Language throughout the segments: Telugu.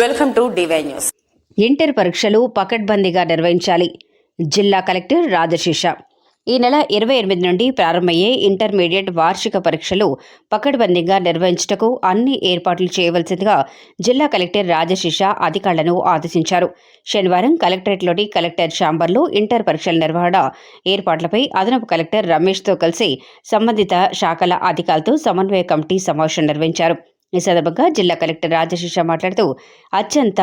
Welcome to DY news inter పరీక్షలు పకడ్బందీగా నిర్వహించాలి. జిల్లా కలెక్టర్ రాజశేష. ఈ నెల ఇరవై ఎనిమిది నుండి ప్రారంభమయ్యే ఇంటర్మీడియట్ వార్షిక పరీక్షలు పకడ్బందీగా నిర్వహించుటకు అన్ని ఏర్పాట్లు చేయవలసిందిగా జిల్లా కలెక్టర్ రాజశేష అధికారులను ఆదేశించారు. శనివారం కలెక్టరేట్లోని కలెక్టర్ ఛాంబర్లో ఇంటర్ పరీక్షల నిర్వహణ ఏర్పాట్లపై అదనపు కలెక్టర్ రమేష్తో కలిసి సంబంధిత శాఖల అధికారులతో సమన్వయ కమిటీ సమావేశం నిర్వహించారు. ఈ సందర్భంగా జిల్లా కలెక్టర్ రాజశేష మాట్లాడుతూ అత్యంత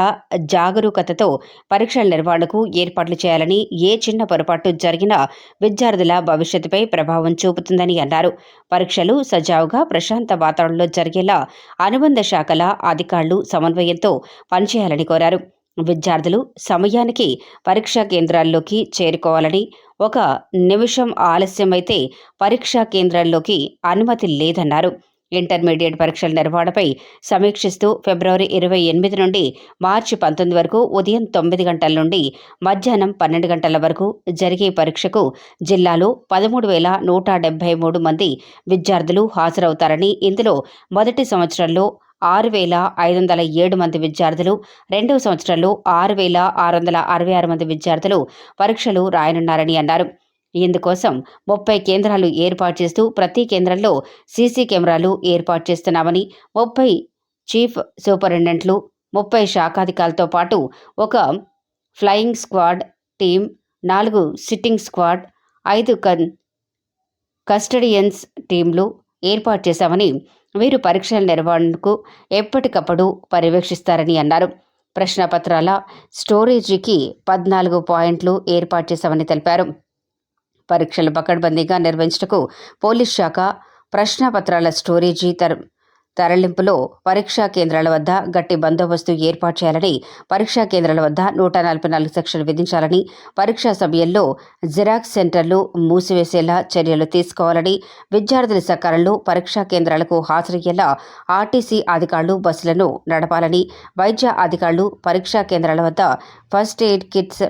జాగరూకతతో పరీక్షల నిర్వహణకు ఏర్పాట్లు చేయాలని ఏ చిన్న పొరపాటు జరిగినా విద్యార్థుల భవిష్యత్తుపై ప్రభావం చూపుతుందని అన్నారు. పరీక్షలు సజావుగా ప్రశాంత వాతావరణంలో జరిగేలా అనుబంధ శాఖల అధికారులు సమన్వయంతో పనిచేయాలని కోరారు. విద్యార్థులు సమయానికి పరీక్షా కేంద్రాల్లోకి చేరుకోవాలని ఒక నిమిషం ఆలస్యమైతే పరీక్షా కేంద్రాల్లోకి అనుమతి లేదన్నారు. ఇంటర్మీడియట్ పరీక్షల నిర్వహణపై సమీక్షిస్తూ ఫిబ్రవరి ఇరవై ఎనిమిది నుండి మార్చి పంతొమ్మిది వరకు ఉదయం తొమ్మిది గంటల నుండి మధ్యాహ్నం పన్నెండు గంటల వరకు జరిగే పరీక్షకు జిల్లాలో పదమూడు వేల నూట డెబ్బై మూడు మంది విద్యార్థులు హాజరవుతారని ఇందులో మొదటి సంవత్సరంలో ఆరు వేల ఐదు వందల ఏడు మంది విద్యార్థులు రెండవ సంవత్సరంలో ఆరు వేల ఆరు వందల అరవై ఆరు మంది విద్యార్థులు పరీక్షలు రాయనున్నారని అన్నారు. ఇందుకోసం ముప్పై కేంద్రాలు ఏర్పాటు చేస్తూ ప్రతి కేంద్రంలో సీసీ కెమెరాలు ఏర్పాటు చేస్తున్నామని ముప్పై చీఫ్ సూపరింటెండెంట్లు ముప్పై శాఖాధికారులతో పాటు ఒక ఫ్లయింగ్ స్క్వాడ్ టీం నాలుగు సిట్టింగ్ స్క్వాడ్ ఐదు కన్ కస్టడియన్స్ టీంలు ఏర్పాటు చేశామని వీరు పరీక్షల నిర్వహణకు ఎప్పటికప్పుడు పర్యవేక్షిస్తారని అన్నారు. ప్రశ్నపత్రాల స్టోరేజీకి పద్నాలుగు పాయింట్లు ఏర్పాటు చేశామని తెలిపారు. పరీక్షలు పకడ్బందీగా నిర్వహించటకు పోలీస్ శాఖ ప్రశ్నపత్రాల స్టోరేజీ తర తరలింపులో పరీక్షా కేంద్రాల వద్ద గట్టి బందోబస్తు ఏర్పాటు చేయాలని పరీక్షా కేంద్రాల వద్ద నూట నలభై నాలుగు సెక్షన్లు విధించాలని పరీక్షా సమయంలో జిరాక్స్ సెంటర్లు మూసివేసేలా చర్యలు తీసుకోవాలని విద్యార్థుల సకాలంలో పరీక్షా కేంద్రాలకు హాజరయ్యేలా ఆర్టీసీ అధికారులు బస్సులను నడపాలని వైద్య అధికారులు పరీక్షా కేంద్రాల వద్ద ఫస్ట్ ఎయిడ్ కిట్స్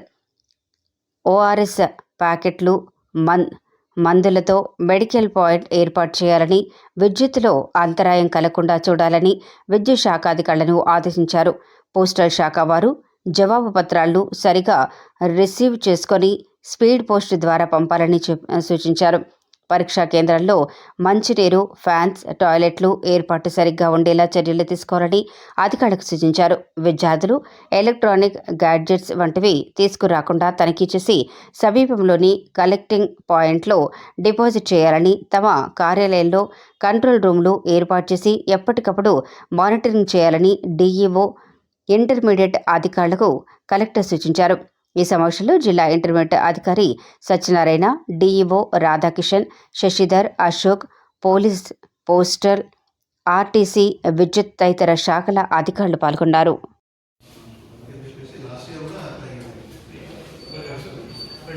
ఓఆర్ఎస్ ప్యాకెట్లు మన్ మందులతో మెడికల్ పాయింట్ ఏర్పాటు చేయాలని విద్యుత్తులో అంతరాయం కలగకుండా చూడాలని విద్యుత్ శాఖ అధికారులను ఆదేశించారు. పోస్టల్ శాఖ వారు జవాబు పత్రాలను సరిగా రిసీవ్ చేసుకొని స్పీడ్ పోస్ట్ ద్వారా పంపాలని సూచించారు. పరీక్షా కేంద్రాల్లో మంచినీరు ఫ్యాన్స్ టాయిలెట్లు ఏర్పాటు సరిగ్గా ఉండేలా చర్యలు తీసుకోవాలని అధికారులకు సూచించారు. విద్యార్థులు ఎలక్ట్రానిక్ గ్యాడ్జెట్స్ వంటివి తీసుకురాకుండా తనిఖీ చేసి సమీపంలోని కలెక్టింగ్ పాయింట్లో డిపాజిట్ చేయాలని తమ కార్యాలయంలో కంట్రోల్ రూమ్లు ఏర్పాటు చేసి ఎప్పటికప్పుడు మానిటరింగ్ చేయాలని డీఈఓ ఇంటర్మీడియట్ అధికారులకు కలెక్టర్ సూచించారు. ఈ సమావేశంలో జిల్లా ఇంటర్మీడియట్ అధికారి Satyanarayana DEO Radhakishan Sasidhar Ashok police postal RTC విద్యుత్ తదితర శాఖల అధికారులు పాల్గొన్నారు.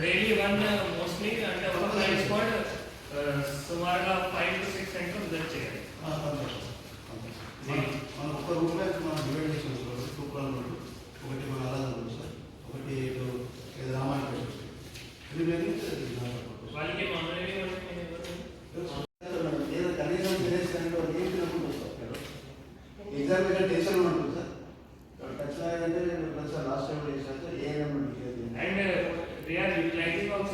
డైలీ వన్ మోస్ట్లీ అంటే ఒక ఫ్లైట్ స్క్వాడ్ సుమారుగా five to six centre visit చేయాలి మన మన ఒక రూమ్లో మనం డివైడ్ చేసి ఉంచుకోవాలి టూ ప్రాబ్లం ఒకటి మన ఆరాధన ఉంది సార్ ఒకటి ఇటు ఇది రామాయణ ఇది వేరే వాళ్ళకి మామూలుగా ఏదో కనీసం తినేసినట్టు ఏం తినకుండా వస్తారు ఎగ్జామ్ మీద టెన్షన్ ఉంటుంది సార్ ఖచ్చితంగా అంటే సార్ లాస్ట్ టైం చేశారు sir AM and they are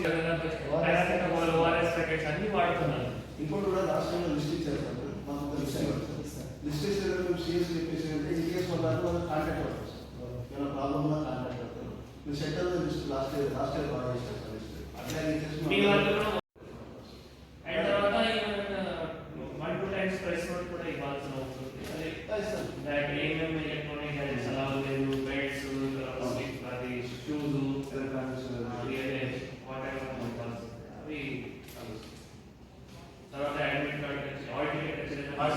paracetamol ORS packets అన్ని వాడుతున్నారు. ఇంకోటి కూడా లాస్ట్ టైం లిస్ట్ ఇచ్చారు సార్. మాకు ఒక లిస్ట్ ఇవ్వాలి లిస్ట్ ఇచ్చారు మేము సీఎస్ చెప్పేసి అంటే ఇన్ కేసు వాళ్ళ వాళ్ళు కాంటాక్ట్ అవుతారు సార్ ఏమైనా ప్రాబ్లమ్ ఉన్నా కాంటాక్ట్ అవుతారు మీరు centre list last year last year బాగా చేశారు. Mas,